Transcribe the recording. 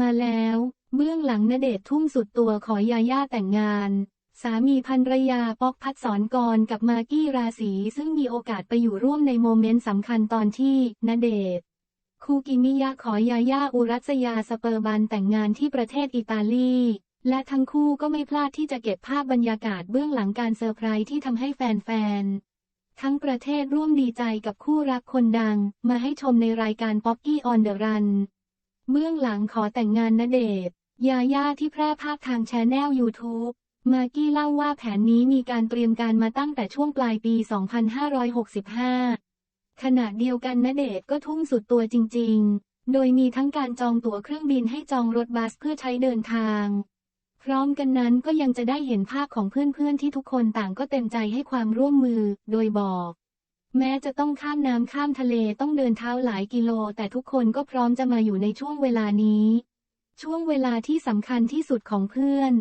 มาแล้ว เบื้องหลังณเดชทุ่มสุดตัวขอยาย่าแต่งงาน สามีภรรยาป๊อกพัดสอนกรกับมากกี้ราศีซึ่งมีโอกาสไปอยู่ร่วมในโมเมนต์สำคัญตอนที่ณเดชคูกิมิยะขอยาย่าอุรัสยาสเปอร์บันแต่งงานที่ประเทศอิตาลีและทั้งคู่ก็ไม่พลาดที่จะเก็บภาพบรรยากาศเบื้องหลังการเซอร์ไพรส์ที่ทำให้แฟนๆ ทั้งประเทศร่วมดีใจกับคู่รักคนดัง มาให้ชมในรายการ Pocky on the Run เเบื้องหลังขอแต่งงานณเดชยาย่าที่แพร่ภาพทางชนแนล YouTube มากกี้เล่าว่าแผนนี้มีการเตรียมการมาตั้งแต่ช่วงปลายปี 2565 ขณะเดียวกันณเดชก็ทุ่มสุดตัวจริง ๆ โดยมีทั้งการจองตั๋วเครื่องบินให้จองรถบัสเพื่อใช้เดินทาง พร้อมกันนั้นก็ยังจะได้เห็นภาพของเพื่อนๆที่ทุกคนต่างก็เต็มใจให้ความร่วมมือ โดยบอก แม้จะต้องข้ามน้ำข้ามทะเลต้องเดินเท้าหลายกิโล แต่ทุกคนก็พร้อมจะมาอยู่ในช่วงเวลานี้ ช่วงเวลาที่สำคัญที่สุดของเพื่อน